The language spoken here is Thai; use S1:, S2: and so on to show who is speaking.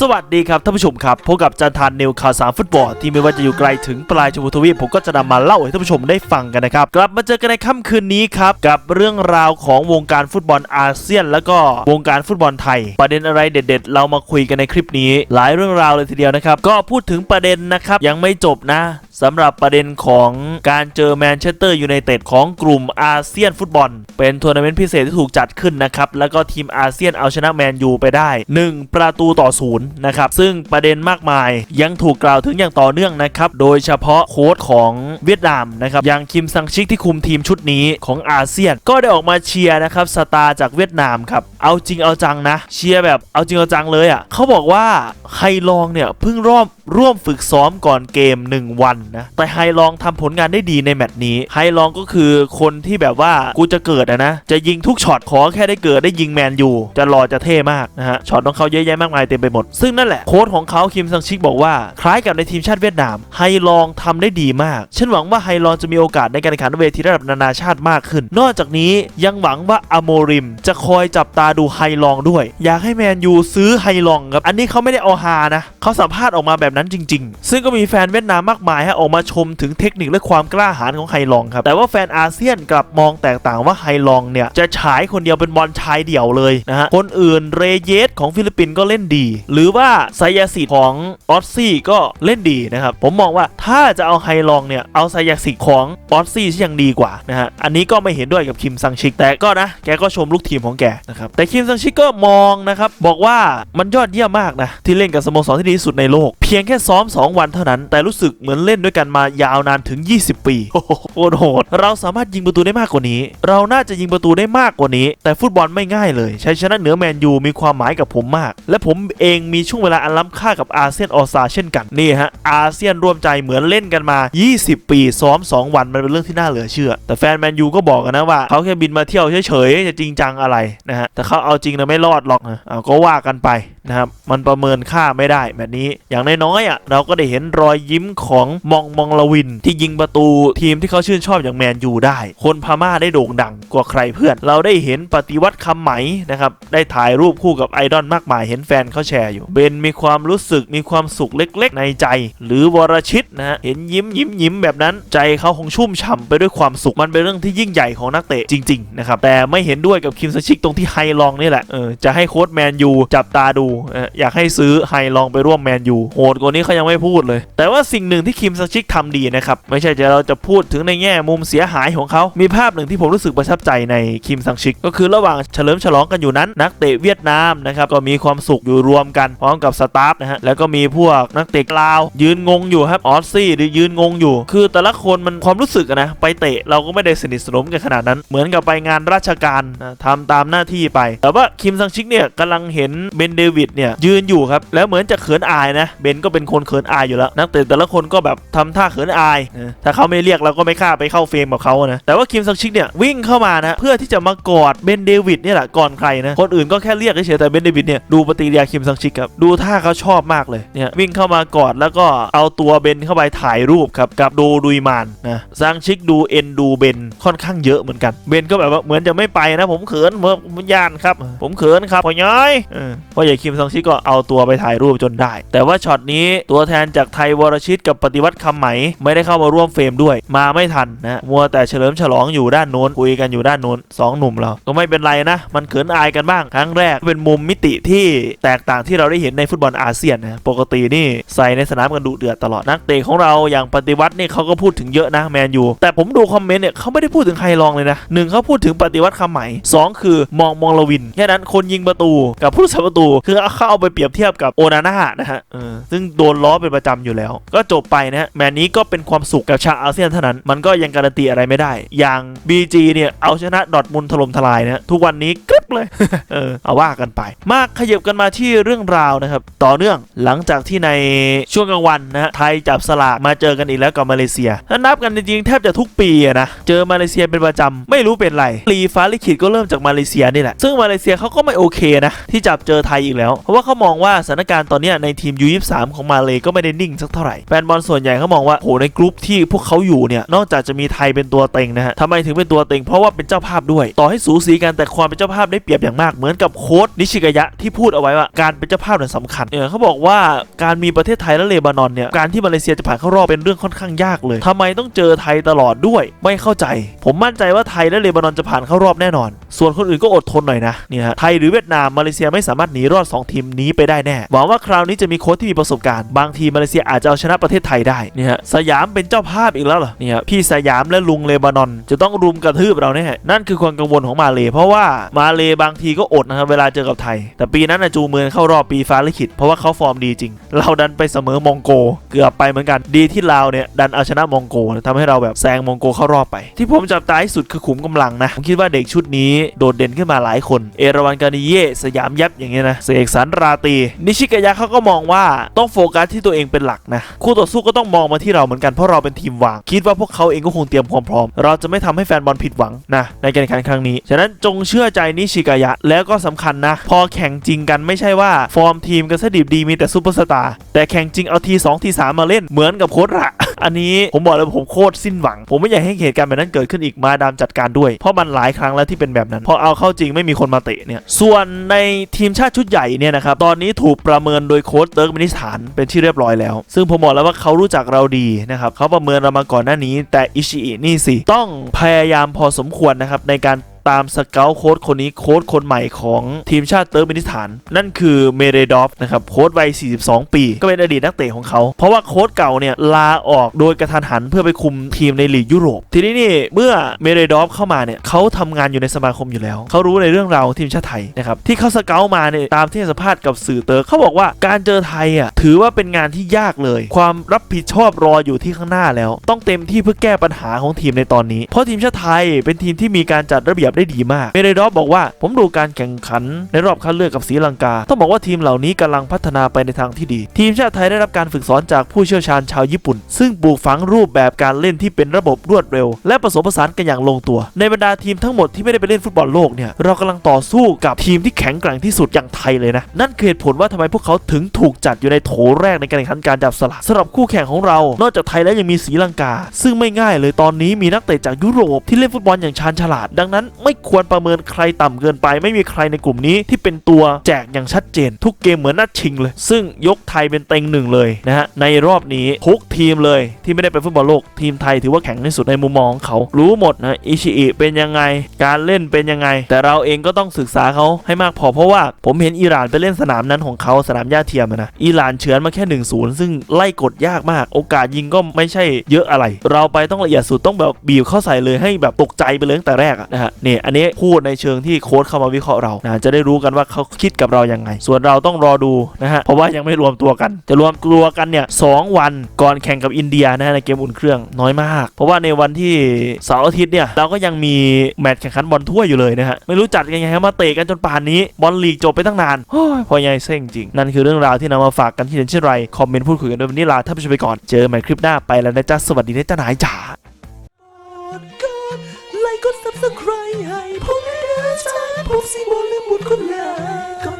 S1: สวัสดีครับท่านผู้ชมครับพบกับจันทานนิวข่าวสารฟุตบอลที่ไม่ว่าจะอยู่ไกลถึงปลายชมพูทวีปผมก็จะนำมาเล่าให้ท่านผู้ชมได้ฟังกันนะครับ กลับมาเจอกันในค่ำคืนนี้ครับ กับเรื่องราวของวงการฟุตบอลอาเซียน แล้วก็วงการฟุตบอลไทย ประเด็นอะไรเด็ด ๆ เรามาคุยกันในคลิปนี้ หลายเรื่องราวเลยทีเดียวนะครับ ก็พูดถึงประเด็นนะครับยังไม่จบนะสำหรับประเด็นของการเจอแมนเชสเตอร์ยูไนเต็ดของกลุ่มอาเซียนฟุตบอล เป็นทัวร์นาเมนต์พิเศษที่ถูกจัดขึ้นนะครับแล้วก็ทีมอาเซียนเอาชนะแมนยูไปได้ 1 ประตูต่อศูนย์นะครับ ซึ่งประเด็นมากมายยังถูกกล่าวถึงอย่างต่อเนื่องนะครับ โดยเฉพาะโค้ชของเวียดนามนะครับอย่างคิมซังชิกที่คุมทีมชุดนี้ของอาเซียน ก็ได้ออกมาเชียร์นะครับสตาร์จากเวียดนามครับ เอาจริงเอาจังนะ เชียร์แบบเอาจริงเอาจังเลยอะเขาบอกว่าไฮลองเนี่ยเพิ่งร่วมร่วมฝึกซ้อมก่อนเกม 1 วันนะแต่ไฮลองทำผลงานได้ดีในแมตช์นี้ไฮลองก็คือคนที่แบบว่ากูจะเกิดอะนะจะยิงทุกช็อตขอแค่ได้เกิดได้ยิงแมนยูจะรอจะเท่มากนะฮะช็อตของเขาเยอะแยะมากมายเต็มไปหมด ซึ่งนั่นแหละโค้ชของเขาคิมซังชิกบอกว่าคล้ายกับในทีมชาติเวียดนามไฮลองทำได้ดีมากฉันหวังว่าไฮลองจะมีโอกาสในการแข่งขันเวทีระดับนานาชาติมากขึ้น นอกจากนี้ยังหวังว่าอโมริมจะคอยจับตาดูไฮลองด้วย อยากให้แมนยูซื้อไฮลองครับ อันนี้เขาไม่ได้เอาฮานะเขาสัมภาษณ์ออกมาแบบนั้นจริง ๆ ซึ่งก็มีแฟนเวียดนามมากมายฮะออกมาชมถึงเทคนิคและความกล้าหาญของไฮลองครับแต่ว่าแฟนอาเซียนกลับมองแตกต่างว่าไฮลองเนี่ยจะฉายคนเดียวเป็นบอลชายเดี่ยวเลยนะฮะคนอื่นเรเยสของฟิลิปปินส์ก็เล่นดี หรือว่าไซยาสิของออสซี่ก็เล่นดีนะครับผมมองว่าถ้าจะเอาไฮลองเนี่ยเอาไซยาสิของออสซี่ที่ยังดีกว่านะฮะอันนี้ก็ไม่เห็นด้วยกับคิมซังชิกแต่ก็นะแกก็ชมลูกทีมของแกนะครับแต่คิมซังชิกก็มองนะครับ บอกว่ามันยอดเยี่ยมมากนะ ที่เล่นกับสโมสรที่ดีที่สุดในโลก เพียงแค่ซ้อม 2 วันเท่านั้น แต่รู้สึกเหมือนเล่นด้วยกันมายาวนานถึง 20 ปีโอ้โหโคตรโหดเราสามารถยิงประตูได้มากกว่านี้ เราน่าจะยิงประตูได้มากกว่านี้ แต่ฟุตบอลไม่ง่ายเลยชัยชนะเหนือแมนยูมีความหมายกับผมมาก และผมเองมีช่วงเวลาอันล้ำค่ากับอาเซียนออซาเช่นกันนี่ฮะอาเซียนร่วมใจเหมือนเล่นกันมา 20 ปีซ้อม 2 วันมันเป็นเรื่องที่น่าเหลือเชื่อ แต่แฟนแมนยูก็บอกกันนะว่าเขาแค่บินมาเที่ยวเฉยๆจะจริงจังอะไรนะฮะแต่เขาเอาจริงนะไม่รอดหรอกนะเอาก็ว่ากันไป นะครับมันประเมินค่าไม่ได้แบบนี้อย่างน้อยๆอะเราก็ได้เห็นรอยยิ้มของมองมองลวิน ที่ยิงประตูทีมที่เขาชื่นชอบอย่างแมนยูได้ คนพม่าได้โด่งดังกว่าใครเพื่อน เราได้เห็นปฏิวัติคำไหมนะครับได้ถ่ายรูปคู่กับไอดอลมากมายเห็นแฟนเขาแชร์อยู่เบนมีความรู้สึกมีความสุขเล็กๆ ในใจ หรือวรชิตนะฮะเห็นยิ้มยิ้มยิ้มแบบนั้น ใจเขาคงชุ่มฉ่ำไปด้วยความสุขมันเป็นเรื่องที่ยิ่งใหญ่ของนักเตะจริงๆนะครับแต่ไม่เห็นด้วยกับคิมซชิกตรงที่ไฮลองนี่แหละเออจะให้โค้ชแมนยูจับตาดูอยากให้ซื้อไฮลองไปร่วมแมนยูโหดกว่านี้เขายังไม่พูดเลย แต่ว่าสิ่งหนึ่งที่คิมซัชิกทำดีนะครับไม่ใช่จะเราจะพูดถึงในแง่มุมเสียหายของเขา มีภาพหนึ่งที่ผมรู้สึกประทับใจในคิมซังชิก ก็คือระหว่างเฉลิมฉลองกันอยู่นั้น นักเตะเวียดนามนะครับก็มีความสุขอยู่รวมกันพร้อมกับสตาฟนะฮะแล้วก็มีพวกนักเตะลาว ยืนงงอยู่ครับออสซี่หรือยืนงงอยู่ คือแต่ละคนมันความรู้สึกนะไปเตะเราก็ไม่ได้สนิทสนมกันขนาดนั้น เหมือนกับไปงานราชการนะทำตามหน้าที่ไป แต่ว่าคิมซังชิกเนี่ยกำลังเห็นเบนเดวิดเนี่ยยืนอยู่ครับแล้วเหมือนจะเขินอายนะเบนก็เป็นคนเขินอายอยู่แล้วนักเตะแต่ละคนก็แบบทำท่าเขินอายถ้าเขาไม่เรียกเราก็ไม่กล้าไปเข้าเฟรมกับเขานะแต่ว่าคิมซังชิกเนี่ยวิ่งเข้ามานะเพื่อที่จะมากอดเบนเดวิดเนี่ยแหละก่อนใครนะคนอื่นก็แค่เรียกเฉยแต่เบนเดวิดเนี่ยดูปฏิกิริยาคิมซังชิกครับดูท่าเขาชอบมากเลยเนี่ยวิ่งเข้ามากอดแล้วก็เอาตัวเบนเข้าไปถ่ายรูปครับกับโดดุยมานนะซังชิกดูเอ็นดูเบนค่อนข้างเยอะเหมือนกันเบนก็แบบว่าเหมือนจะไม่ไปนะ ผมเขินผมย่านครับ ผมเขินครับพ่อย้อยพ่อใหญ่คิมซังชิกก็เอาตัวไปถ่ายรูปจนได้ แต่ว่าช็อตนี้ตัวแทนจากไทยวรชิตกับปฏิวัติคำไหม ไม่ได้เข้ามาร่วมเฟรมด้วย มาไม่ทันนะมัวแต่เฉลิมฉลองอยู่ด้านโน้นคุยกันอยู่ด้านโน้นสองหนุ่มเราก็ไม่เป็นไรนะ มันเขินอายกันบ้าง ครั้งแรกเป็นมุมมิติที่แตกต่างที่เราได้เห็นในฟุตบอลอาเซียนนะปกตินี่ใส่ในสนามกันดุเดือดตลอดนักเตะของเราอย่างปฏิวัตินี่เขาก็พูดถึงเยอะนะแมนยูแต่ผมดูคอมเมนต์เนี่ยเขาไม่ได้พูดถึงใครลองเลยนะหนึ่งเขาพูดถึงปฏิวัติคำไหมสองคือมองมองลวินแค่นั้นคนยิงประตูกับผู้รักษาประตูคือเขาเอาไปเปรียบเทียบกับโอนาน่านะฮะซึ่งโดนล้อเป็นประจำอยู่แล้ว ก็จบไปนะฮะแมนนี้ก็เป็นความสุขกับชาวอาเซียนเท่านั้น มันก็ยังการันตีอะไรไม่ได้ อย่าง BG เนี่ยเอาชนะดอทมุนถล่มทลายนะทุกวันนี้กริบเลยเออเอาว่ากันไป มากขยับกันมาที่เรื่องราวนะครับต่อเนื่องหลังจากที่ในช่วงกลางวันนะฮะไทยจับสลากมาเจอกันอีกแล้วกับมาเลเซียถ้านับกันจริงๆแทบจะทุกปีนะเจอมาเลเซียเป็นประจำไม่รู้เป็นไรลีฟ้าลิขิตก็เริ่มจากมาเลเซียนี่แหละซึ่งมาเลเซียเขาก็ไม่โอเคนะที่จับเจอไทยอีกแล้วแล้ว เพราะว่าเขามองว่าสถานการณ์ตอนนี้ในทีม U23 ของมาเลยก็ไม่ได้นิ่งสักเท่าไหร่แฟนบอลส่วนใหญ่เขามองว่าโหในกรุ๊ปที่พวกเขาอยู่เนี่ยนอกจากจะมีไทยเป็นตัวเต็งนะฮะทำไมถึงเป็นตัวเต็งเพราะว่าเป็นเจ้าภาพด้วย ต่อให้สูสีกันแต่ความเป็นเจ้าภาพได้เปรียบอย่างมากเหมือนกับโค้ชนิชิกายะที่พูดเอาไว้ว่าการเป็นเจ้าภาพเนี่ยสำคัญเนี่ยเขาบอกว่าการมีประเทศไทยและเลบานอนเนี่ยการที่มาเลเซียจะผ่านเข้ารอบเป็นเรื่องค่อนข้างยากเลยทำไมต้องเจอไทยตลอดด้วยไม่เข้าใจ ผมมั่นใจว่าไทยและเลบานอนจะผ่านเข้ารอบแน่นอน ส่วนคนอื่นก็อดทนหน่อยนะเนี่ยไทยหรือเวียดนามมาเลเซียไม่สามารถหนีรอด2 ทีมนี้ไปได้แน่ หวังว่าคราวนี้จะมีโค้ชที่มีประสบการณ์ บางทีมาเลเซียอาจจะเอาชนะประเทศไทยได้เนี่ยฮะสยามเป็นเจ้าภาพอีกแล้วเหรอเนี่ยพี่สยามและลุงเลบานอน จะต้องรุมกระทืบเราแน่นั่นคือความกังวลของมาเล เพราะว่ามาเลบางทีก็อดนะครับเวลาเจอกับไทย แต่ปีนั้นจูเมืองเข้ารอบปีฟ้าลิขิตเพราะว่าเขาฟอร์มดีจริง เราดันไปเสมอมองโก เกือบไปเหมือนกันดีที่เราเนี่ยดันเอาชนะมองโกทำให้เราแบบแซงมองโกเข้ารอบไป ที่ผมจับตาที่สุดคือขุมกำลังนะผมคิดว่าเด็กชุดนี้โดดเด่นขึ้นมาหลายคน เอราวันกานิเย่สยามยับอย่างเงี้ยนะเสกสรรราตีนิชิกายะเขาก็มองว่าต้องโฟกัสที่ตัวเองเป็นหลักนะคู่ต่อสู้ก็ต้องมองมาที่เราเหมือนกันเพราะเราเป็นทีมวาง คิดว่าพวกเขาเองก็คงเตรียมความพร้อม เราจะไม่ทำให้แฟนบอลผิดหวังนะในการแข่งขันครั้งนี้ฉะนั้นจงเชื่อใจนิชิกายะแล้วก็สำคัญนะ พอแข่งจริงกันไม่ใช่ว่าฟอร์มทีมกันซะดิบดีมีแต่ซูเปอร์สตาร์แต่แข่งจริงเอาที2ที3มาเล่นเหมือนกับโค้ดระ อันนี้ผมบอกเลยผมโคตรสิ้นหวัง ผมไม่อยากให้เหตุการณ์แบบนั้นเกิดขึ้นอีกมาดามจัดการด้วย เพราะมันหลายครั้งแล้วที่เป็นแบบนั้น พอเอาเข้าจริงไม่มีคนมาเตะเนี่ย ส่วนในทีมชาติชุดใหญ่เนี่ยนะครับ ตอนนี้ถูกประเมินโดยโค้ชเติร์กมินิสถานเป็นที่เรียบร้อยแล้ว ซึ่งผมบอกแล้วว่าเขารู้จักเราดีนะครับ เขาประเมินเรามาก่อนหน้านี้ แต่อิชิอินี่สิ ต้องพยายามพอสมควรนะครับในการ ตามสเกลโค้ดคนนี้โค้ดคนใหม่ของทีมชาติเติร์กเมนิสถาน นั่นคือเมเรดอฟนะครับโค้ดวัย 42 ปี ก็เป็นอดีตนักเตะของเขา เพราะว่าโค้ดเก่าเนี่ยลาออกโดยกระทันหันเพื่อไปคุมทีมในลีกยุโรป ทีนี้นี่เมื่อเมเรดอฟเข้ามาเนี่ยเขาทำงานอยู่ในสมาคมอยู่แล้ว เขารู้ในเรื่องราวของทีมชาติไทยนะครับที่เขาสเกลมาเนี่ยตามที่สัมภาษณ์กับสื่อเติร์กเขาบอกว่าการเจอไทยอะถือว่าเป็นงานที่ยากเลย ความรับผิดชอบรออยู่ที่ข้างหน้าแล้ว ต้องเต็มที่เพื่อแก้ปัญหาของทีมในตอนนี้ เพราะทีมชาติไทยเป็นทีมที่มีการจัดระเบียบได้ดีมากเมเรดอฟบอกว่าผมดูการแข่งขันในรอบคัดเลือกกับศรีลังกา ต้องบอกว่าทีมเหล่านี้กำลังพัฒนาไปในทางที่ดี ทีมชาติไทยได้รับการฝึกสอนจากผู้เชี่ยวชาญชาวญี่ปุ่น ซึ่งปลูกฝังรูปแบบการเล่นที่เป็นระบบรวดเร็ว และผสมผสานกันอย่างลงตัว ในบรรดาทีมทั้งหมดที่ไม่ได้ไปเล่นฟุตบอลโลกเนี่ยเรากำลังต่อสู้กับทีมที่แข็งแกร่งที่สุดอย่างไทยเลยนะนั่นคือเหตุผลว่าทำไมพวกเขาถึงถูกจัดอยู่ในโถแรกในการแข่งขันการจับสลากสำหรับคู่แข่งของเรา นอกจากไทยแล้วยังมีศรีลังกา ซึ่งไม่ง่ายเลยตอนนี้มีนักเตะจากยุโรปที่เล่นฟุตบอลอย่างชาญฉลาด ดังนั้นไม่ควรประเมินใครต่ำเกินไป ไม่มีใครในกลุ่มนี้ที่เป็นตัวแจกอย่างชัดเจน ทุกเกมเหมือนนัดชิงเลย ซึ่งยกไทยเป็นเต็งหนึ่งเลยนะฮะในรอบนี้ทุกทีมเลยที่ไม่ได้ไปฟุตบอลโลกทีมไทยถือว่าแข็งที่สุดในมุมมองเขารู้หมดนะอิชิอิเป็นยังไง การเล่นเป็นยังไง แต่เราเองก็ต้องศึกษาเขาให้มากพอเพราะว่าผมเห็นอิหร่านไปเล่นสนามนั้นของเขาสนามหญ้าเทียมนะอิหร่านเฉือนมาแค่ 1-0 ซึ่งไล่กดยากมาก โอกาสยิงก็ไม่ใช่เยอะอะไร เราไปต้องละเอียดสุดต้องแบบบีบเข้าใส่เลยให้แบบตกใจไปเลยตั้งแต่แรกนะฮะนี่อันนี้พูดในเชิงที่โค้ชเข้ามาวิเคราะห์เรานะจะได้รู้กันว่าเขาคิดกับเรายังไง ส่วนเราต้องรอดูนะฮะเพราะว่ายังไม่รวมตัวกัน จะรวมตัวกันเนี่ยสองวันก่อนแข่งกับอินเดียนะในเกมอุ่นเครื่องน้อยมาก เพราะว่าในวันที่เสาร์อาทิตย์เนี่ยเราก็ยังมีแมตช์แข่งขันบอลถ้วอยู่เลยนะฮะไม่รู้จัดยังไงมาเตะกันจนป่านนี้บอลลีกจบไปตั้งนานโอ้ยพอใหญ่เส้งจริง นั่นคือเรื่องราวที่นำมาฝากกันที่เห็นเช่นไรคอมเมนต์พูดคุยกันด้วยวันนี้ลาท่านผู้ชมไปก่อนเจอกันใหม่คลิปหน้าไปแล้วนะจ๊ะสวัสดีนะจ๊ะนายจ๋า
S2: กด subscribe ให้ผมด้วยนะจ๊ผมสิบ่ลืมบุญคุณลา